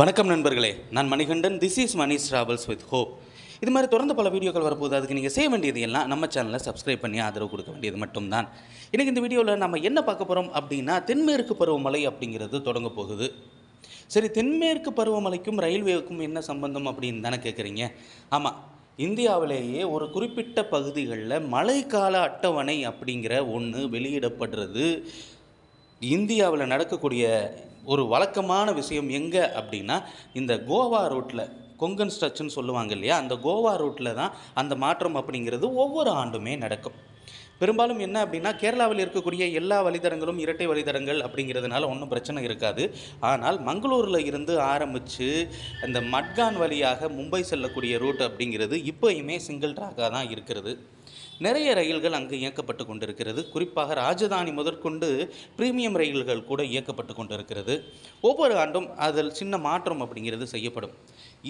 வணக்கம் நண்பர்களே. நான் Manikandan. This is Mani travels with hope இது மாதிரி தொடர்ந்து பல வீடியோக்கள் வரப்போகுது. அதுக்கு நீங்கள் செய்ய வேண்டியது எல்லாம் நம்ம சேனலை சப்ஸ்கிரைப் பண்ணி ஆதரவு கொடுக்க வேண்டியது மட்டும்தான். இன்றைக்கி இந்த வீடியோவில் நம்ம என்ன பார்க்க போகிறோம் அப்படின்னா தென்மேற்கு பருவமழை அப்படிங்கிறது தொடங்க போகுது. சரி தென்மேற்கு பருவமழைக்கும் ரயில்வேவுக்கும் என்ன சம்பந்தம் அப்படின்னு தானே கேட்குறீங்க ஆமாம் இந்தியாவிலேயே ஒரு குறிப்பிட்ட பகுதிகளில் மழைக்கால அட்டவணை அப்படிங்கிற ஒன்று வெளியிடப்படுறது இந்தியாவில் நடக்கக்கூடிய ஒரு வழக்கமான விஷயம் எங்கே அப்படின்னா இந்த கோவா ரூட்டில் கொங்கன் ஸ்ட்ரச்சுன்னு சொல்லுவாங்க இல்லையா அந்த கோவா ரூட்டில் தான் அந்த மாற்றம் அப்படிங்கிறது ஒவ்வொரு ஆண்டுமே நடக்கும். பெரும்பாலும் என்ன அப்படின்னா கேரளாவில் இருக்கக்கூடிய எல்லா வழித்தடங்களும் இரட்டை வழித்தடங்கள் அப்படிங்கிறதுனால ஒன்றும் பிரச்சனை இருக்காது. ஆனால் மங்களூரில் இருந்து ஆரம்பித்து அந்த மட்கான் வழியாக மும்பை செல்லக்கூடிய ரூட் அப்படிங்கிறது இப்போயுமே சிங்கிள் ட்ராக்காக தான் இருக்கிறது. நிறைய ரயில்கள் அங்கு இயக்கப்பட்டு கொண்டிருக்கிறது. குறிப்பாக ராஜதானி முதற்கொண்டு பிரீமியம் ரயில்கள் கூட இயக்கப்பட்டு கொண்டிருக்கிறது. ஒவ்வொரு ஆண்டும் அதில் சின்ன மாற்றம் அப்படிங்கிறது செய்யப்படும்.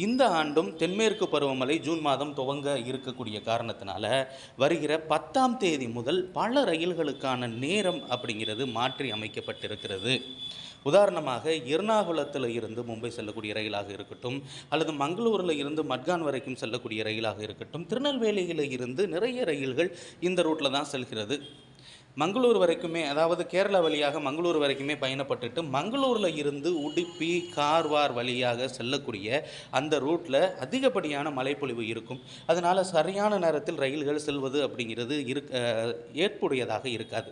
இந்த ஆண்டும் தென்மேற்கு பருவமழை ஜூன் மாதம் துவங்க இருக்கக்கூடிய காரணத்தினால வருகிற பத்தாம் தேதி முதல் பல ரயில்களுக்கான நேரம் அப்படிங்கிறது மாற்றி அமைக்கப்பட்டிருக்கிறது. உதாரணமாக எர்ணாகுளத்தில் இருந்து மும்பை செல்லக்கூடிய ரயிலாக இருக்கட்டும் அல்லது மங்களூரில் இருந்து மட்கான் வரைக்கும் செல்லக்கூடிய ரயிலாக இருக்கட்டும் திருநெல்வேலியில் இருந்து நிறைய ரயில்கள் இந்த ரூட்டில் தான் செல்கிறது. மங்களூர் வரைக்குமே அதாவது கேரளா வழியாக மங்களூர் வரைக்குமே பயணப்பட்டுட்டு மங்களூரில் இருந்து உடுப்பி கார்வார் வழியாக செல்லக்கூடிய அந்த ரூட்டில் அதிகப்படியான மழைப்பொழிவு இருக்கும். அதனால் சரியான நேரத்தில் ரயில்கள் செல்வது அப்படிங்கிறது இருக் ஏற்புடையதாக இருக்காது.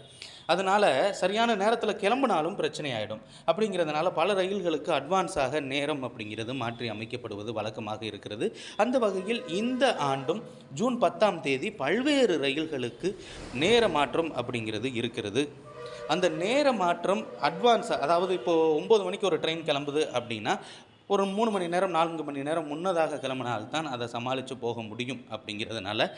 அதனால் சரியான நேரத்தில் கிளம்புனாலும் பிரச்சனை ஆகிடும் அப்படிங்கிறதுனால பல ரயில்களுக்கு அட்வான்ஸாக நேரம் அப்படிங்கிறது மாற்றி அமைக்கப்படுவது வழக்கமாக இருக்கிறது. அந்த வகையில் இந்த ஆண்டும் ஜூன் பத்தாம் தேதி பல்வேறு ரயில்களுக்கு நேர மாற்றம் அப்படிங்கிறது இருக்கிறது. அந்த நேர மாற்றம் அட்வான்ஸாக அதாவது இப்போது ஒம்பது மணிக்கு ஒரு ட்ரெயின் கிளம்புது அப்படின்னா ஒரு மூணு மணி நேரம் நான்கு மணி நேரம் முன்னதாக கிளம்பினால்தான் அதை சமாளித்து போக முடியும் அப்படிங்கிறதுனால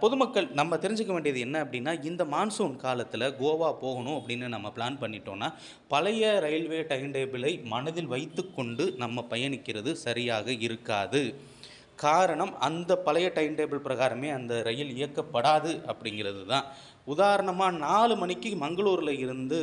பொதுமக்கள் நம்ம தெரிஞ்சுக்க வேண்டியது என்ன அப்படின்னா இந்த மான்சூன் காலத்தில் கோவா போகணும் அப்படின்னு நம்ம பிளான் பண்ணிட்டோம்னா பழைய ரயில்வே டைம் டேபிளை மனதில் வைத்துக்கொண்டு நம்ம பயணிக்கிறது சரியாக இருக்காது. காரணம் அந்த பழைய டைம் டேபிள் பிரகாரமே அந்த ரயில் இயக்கப்படாது அப்படிங்கிறது தான். உதாரணமாக நாலு மணிக்கு மங்களூரில் இருந்து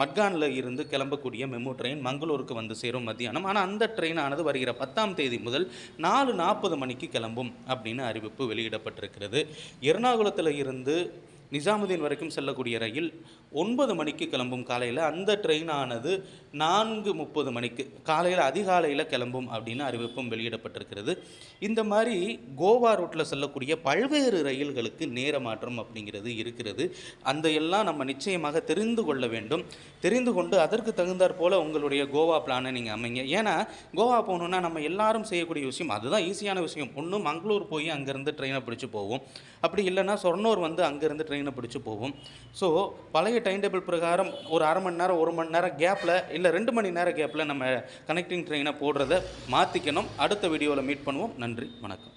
மட்கானில் இருந்து கிளம்பக்கூடிய மெமோ ட்ரெயின் மங்களூருக்கு வந்து சேரும் மத்தியானம். ஆனால் அந்த ட்ரெயினானது வருகிற பத்தாம் தேதி முதல் நாலு நாற்பது மணிக்கு கிளம்பும் அப்படின்னு அறிவிப்பு வெளியிடப்பட்டிருக்கிறது. எர்ணாகுளத்தில் இருந்து நிஜாமுதீன் வரைக்கும் செல்லக்கூடிய ரயில் ஒன்பது மணிக்கு கிளம்பும் காலையில் அந்த ட்ரெயினானது நான்கு முப்பது மணிக்கு காலையில் அதிகாலையில் கிளம்பும் அப்படின்னு அறிவிப்பும் வெளியிடப்பட்டிருக்கிறது. இந்த மாதிரி கோவா ரூட்டில் செல்லக்கூடிய பல்வேறு ரயில்களுக்கு நேர மாற்றம் அப்படிங்கிறது இருக்கிறது. அந்த எல்லாம் நம்ம நிச்சயமாக தெரிந்து கொள்ள வேண்டும். தெரிந்து கொண்டு அதற்கு தகுந்தாற் போல் உங்களுடைய கோவா பிளானை நீங்கள் அமைங்க. ஏன்னா கோவா போகணுன்னா நம்ம எல்லாரும் செய்யக்கூடிய விஷயம் அதுதான் ஈஸியான விஷயம். ஒன்று மங்களூர் போய் அங்கேருந்து ட்ரெயினை பிடிச்சி போவோம். அப்படி இல்லைன்னா சொர்ணூர் வந்து அங்கேருந்து ட்ரெயினை பிடிச்சி போவோம். ஸோ பழைய டைம் டேபிள் பிரகாரம் ஒரு அரை மணி நேரம் ஒரு மணி நேரம் கேப்பில் இல்லை ரெண்டு மணி நேரம் கேப்பில் நம்ம கனெக்டிங் ட்ரெயினை போடுறத மாற்றிக்கணும் அடுத்த வீடியோவில் மீட் பண்ணுவோம். நன்றி வணக்கம்.